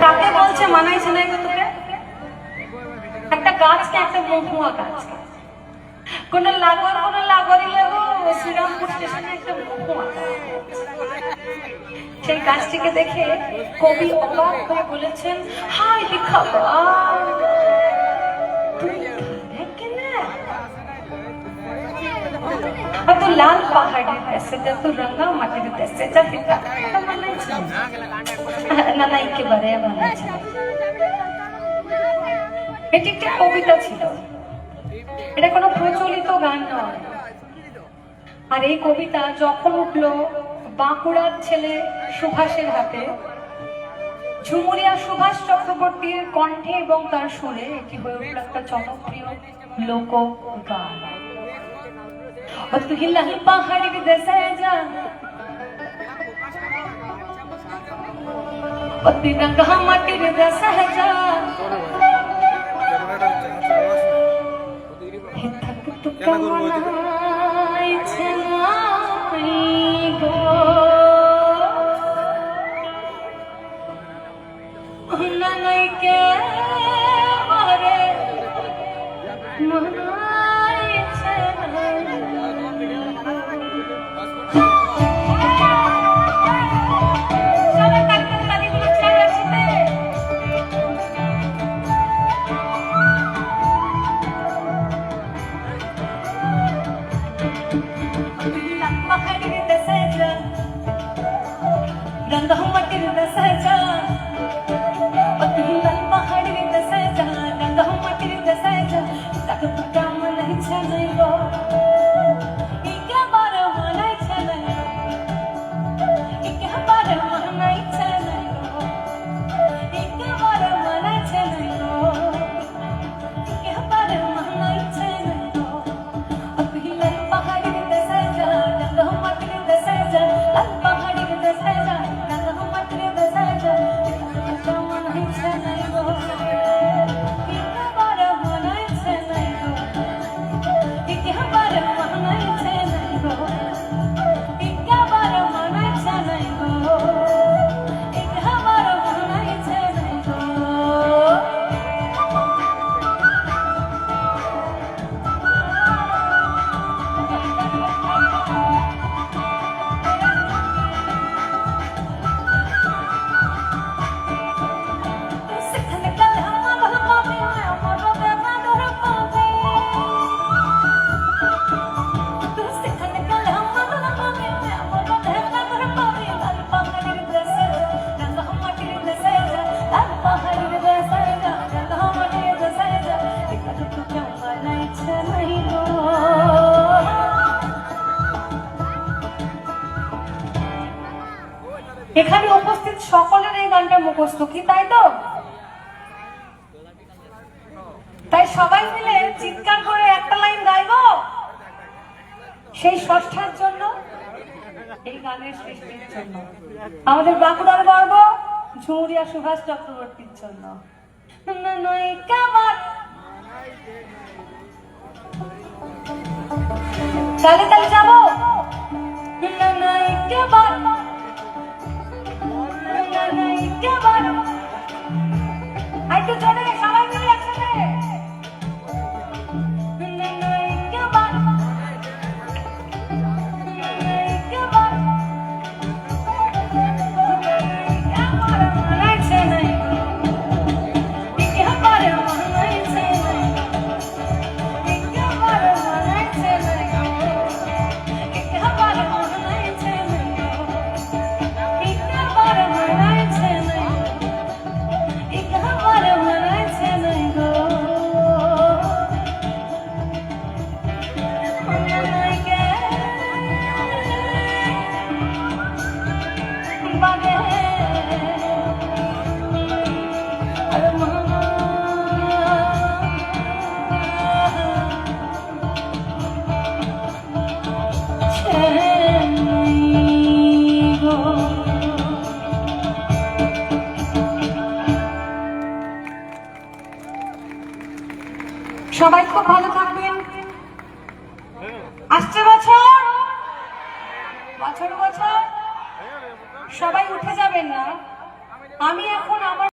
কাকে বলছে মানাইছে না গো তোকে একটা গাছকে একটা মহুয়া গাছকে কোন লাগর কোন লাগরি লাগো সেই গাছটিকে দেখে কবি অবাক হয়ে বলেছেন হাই লিখাবা तो लाल पहाड़ी देशे जा तू रंगा माटी देशे जा पिता না না একেবারে বানাইছে এটি একটি কবিতা ছিল এটা কোনো প্রচলিত গান নয় আর এই কবিতা যখন উঠলো বাঁকুড়ার ছেলে সুভাষের হাতে। ঝুমুরিয়া সুভাষ চক্রবর্তীর কণ্ঠে এবং তার সুরে এটি হয়ে উঠল একটা জনপ্রিয় লোক গান থাক তু মনাইছে এখানে উপস্থিত সকলের এই গানটা মুখস্থ। কি তাই তো? তাই সবাই মিলে চিৎকার করে একটা লাইন গাইবো? সেই ষষ্ঠার জন্য, এই গানের সৃষ্টির জন্য। আমাদের বাঁকুড়ার গর্ব, ঝুমুরিয়া সুভাষ চক্রবর্তীর জন্য। তাহলে তাহলে যাব। একটু জোরে সবাই খুব ভালো থাকবেন। আসছে বছর। বছর বছর। সবাই উঠে যাবেন না। আমি